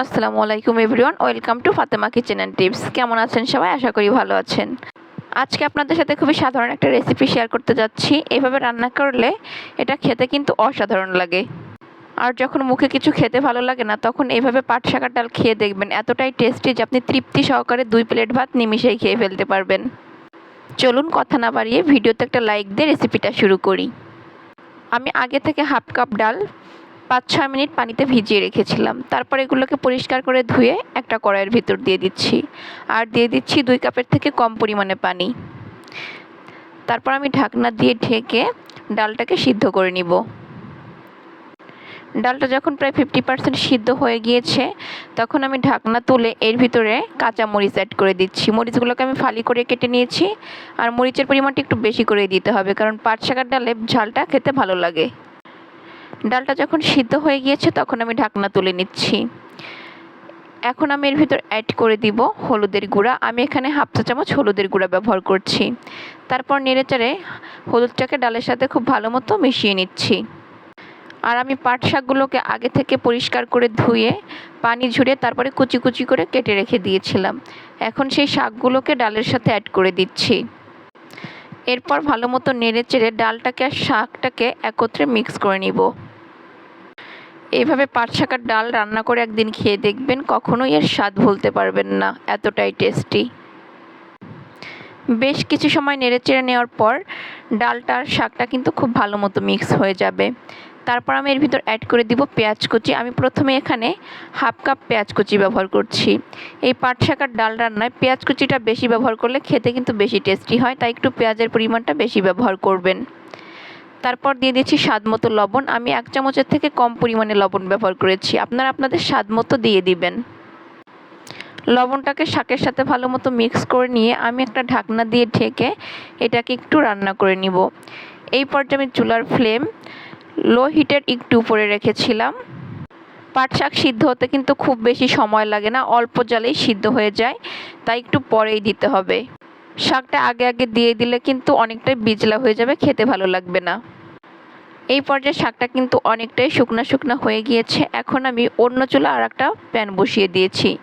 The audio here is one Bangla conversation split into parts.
আসসালামু আলাইকুম everyone, welcome to Fatema kitchen and tips. কেমন আছেন সবাই? আশা করি ভালো আছেন। আজকে আপনাদের সাথে খুবই সাধারণ একটা রেসিপি শেয়ার করতে যাচ্ছি। এভাবে রান্না করলে এটা খেতে কিন্তু অসাধারণ লাগে। আর যখন মুখে কিছু খেতে ভালো লাগে না, তখন এইভাবে পাট শাকার ডাল খেয়ে দেখবেন, এতটাই টেস্টি যে আপনি তৃপ্তি সহকারে দুই প্লেট ভাত নিমিশেই খেয়ে ফেলতে পারবেন। চলুন কথা না বাড়িয়ে ভিডিওতে একটা লাইক দিয়ে রেসিপিটা শুরু করি। আমি আগে থেকে হাফ কাপ ডাল পাঁচ ছয় মিনিট পানিতে ভিজিয়ে রেখেছিলাম। তারপর এগুলোকে পরিষ্কার করে ধুয়ে একটা কড়াইয়ের ভিতর দিয়ে দিচ্ছি। আর দিয়ে দিচ্ছি দুই কাপের থেকে কম পরিমাণে পানি। তারপর আমি ঢাকনা দিয়ে ঢেকে ডালটাকে সিদ্ধ করে নিব। ডালটা যখন প্রায় ফিফটি পার্সেন্ট সিদ্ধ হয়ে গিয়েছে, তখন আমি ঢাকনা তুলে এর ভিতরে কাঁচা মরিচ অ্যাড করে দিচ্ছি। মরিচগুলোকে আমি ফালি করে কেটে নিয়েছি। আর মরিচের পরিমাণটা একটু বেশি করে দিতে হবে, কারণ পাট শাকার ডালে ঝালটা খেতে ভালো লাগে। ডালটা যখন সিদ্ধ হয়ে গিয়েছে, তখন আমি ঢাকনা তুলে নিচ্ছি। এখন আমি এর ভিতর অ্যাড করে দিব হলুদের গুঁড়া। আমি এখানে হাফ চা চামচ হলুদের গুঁড়া ব্যবহার করছি। তারপর নেড়েচেড়ে হলুদটাকে ডালের সাথে খুব ভালো মতো মিশিয়ে নিচ্ছি। আর আমি পাট শাকগুলোকে আগে থেকে পরিষ্কার করে ধুয়ে, পানি ঝুড়ে তারপরে কুচি কুচি করে কেটে রেখে দিয়েছিলাম। এখন সেই শাকগুলোকে ডালের সাথে অ্যাড করে দিচ্ছি। এরপর ভালো মতো নেড়ে চেড়ে ডালটাকে আর শাকটাকে একত্রে মিক্স করে নিব। এইভাবে পাট শাকার ডাল রান্না করে একদিন খেয়ে দেখবেন কখনোই এর স্বাদ ভুলতে পারবেন না, এতটাই টেস্টি। বেশ কিছু সময় নেড়ে চেড়ে নেওয়ার পর ডালটা আর শাকটা কিন্তু খুব ভালো মতো মিক্স হয়ে যাবে। তারপর আমি এর ভিতর অ্যাড করে দিব পেঁয়াজ কুচি। আমি প্রথমে এখানে হাফ কাপ পেঁয়াজ কুচি ব্যবহার করছি। এই পাট শাকার ডাল রান্নায় পেঁয়াজ কুচিটা বেশি ব্যবহার করলে খেতে কিন্তু বেশি টেস্টি হয়, তাই একটু পেঁয়াজের পরিমাণটা বেশি ব্যবহার করবেন। তারপর দিয়ে দিচ্ছি স্বাদ মতো লবণ। আমি এক চামচের থেকে কম পরিমাণে লবণ ব্যবহার করেছি। আপনারা আপনাদের স্বাদ মতো দিয়ে দিবেন। লবণটাকে শাকের সাথে ভালো মতো মিক্স করে নিয়ে আমি একটা ঢাকনা দিয়ে ঢেকে এটাকে একটু রান্না করে নিব। এই পর্যায়ে আমি চুলার ফ্লেম লো হিটের একটু উপরে রেখেছিলাম। পাট শাক সিদ্ধ হতে কিন্তু খুব বেশি সময় লাগে না, অল্প জলেই সিদ্ধ হয়ে যায়, তাই একটু পরেই দিতে হবে। শাকটা আগে আগে দিয়ে দিলে কিন্তু অনেকটাই বিজলা হয়ে যাবে, খেতে ভালো লাগবে না। এই পর্যায়ে শাকটা কিন্তু অনেকটাই শুকনা শুকনা হয়ে গিয়েছে। এখন আমি অন্য চুলা আর একটা প্যান বসিয়ে দিয়েছি।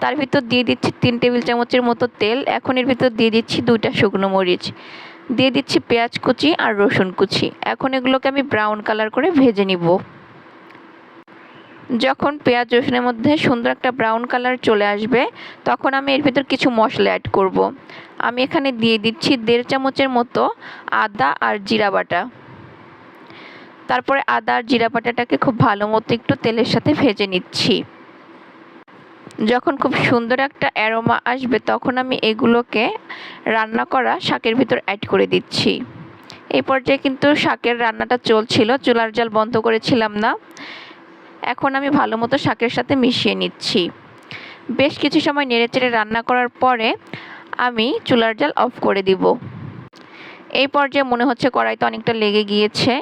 তার ভিতর দিয়ে দিচ্ছি তিন টেবিল চামচের মতো তেল। এখন এর ভিতর দিয়ে দিচ্ছি দুইটা শুকনো মরিচ। দিয়ে দিচ্ছি পেঁয়াজ কুচি আর রসুন কুচি। এখন এগুলোকে আমি ব্রাউন কালার করে ভেজে নিব। যখন পেঁয়াজ রসুনের মধ্যে সুন্দর একটা ব্রাউন কালার চলে আসবে, তখন আমি এর ভিতর কিছু মশলা অ্যাড করব। আমি এখানে দিয়ে দিচ্ছি দেড় চামচের মতো আদা আর জিরা বাটা। তারপরে আদা আর জিরা বাটাটাকে খুব ভালো মতো একটু তেলের সাথে ভেজে নিচ্ছি। যখন খুব সুন্দর একটা অ্যারোমা আসবে, তখন আমি এগুলোকে রান্না করা শাকের ভিতর অ্যাড করে দিচ্ছি। এই পর্যায়ে কিন্তু শাকের রান্নাটা চলছিল, চুলার জাল বন্ধ করেছিলাম না। এখন আমি ভালো মতো শাকের সাথে মিশিয়ে নিচ্ছি। বেশ কিছু সময় নেড়েচেড়ে রান্না করার পরে আমি চুলার জাল অফ করে দিব। এই পর্যায়ে মনে হচ্ছে কড়াইতে অনেকটা লেগে গিয়েছে।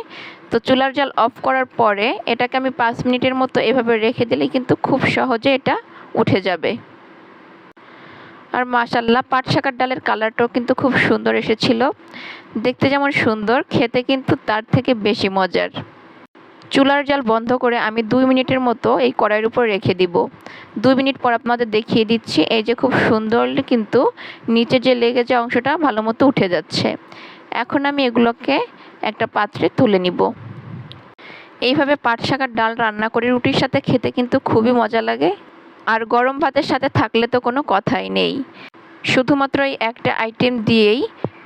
তো চুলার জাল অফ করার পরে এটাকে আমি পাঁচ মিনিটের মতো এভাবে রেখে দিলে কিন্তু খুব সহজে এটা উঠে যাবে। আর মাশাল্লাহ পাট শাকার ডালের কালারটাও কিন্তু খুব সুন্দর এসেছিল। দেখতে যেমন সুন্দর, খেতে কিন্তু তার থেকে বেশি মজার। চুলার জাল বন্ধ করে আমি দুই মিনিটের মতো এই কড়াইয়ের উপর রেখে দিব। দুই মিনিট পর আপনাদের দেখিয়ে দিচ্ছি, এই যে খুব সুন্দর কিন্তু নিচে যে লেগে যে অংশটা ভালো মতো উঠে যাচ্ছে। এখন আমি এগুলোকে একটা পাত্রে তুলে নিব। এইভাবে পাট শাকার ডাল রান্না করে রুটির সাথে খেতে কিন্তু খুবই মজা লাগে। আর গরম ভাতের সাথে থাকলে তো কোনো কথাই নেই। শুধুমাত্র এই একটা আইটেম দিয়েই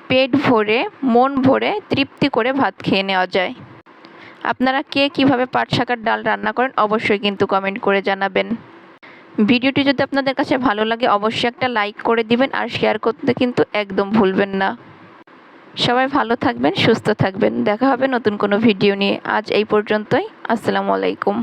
পেট ভরে, মন ভরে তৃপ্তি করে ভাত খেয়ে নেওয়া যায়। আপনারা কে কীভাবে পাট শাকার ডাল রান্না করেন অবশ্যই কিন্তু কমেন্ট করে জানাবেন। ভিডিওটি যদি আপনাদের কাছে ভালো লাগে, অবশ্যই একটা লাইক করে দিবেন আর শেয়ার করতে কিন্তু একদম ভুলবেন না। সবাই ভালো থাকবেন, সুস্থ থাকবেন। দেখা হবে নতুন কোনো ভিডিও নিয়ে। আজ এই পর্যন্তই। আসসালামু আলাইকুম।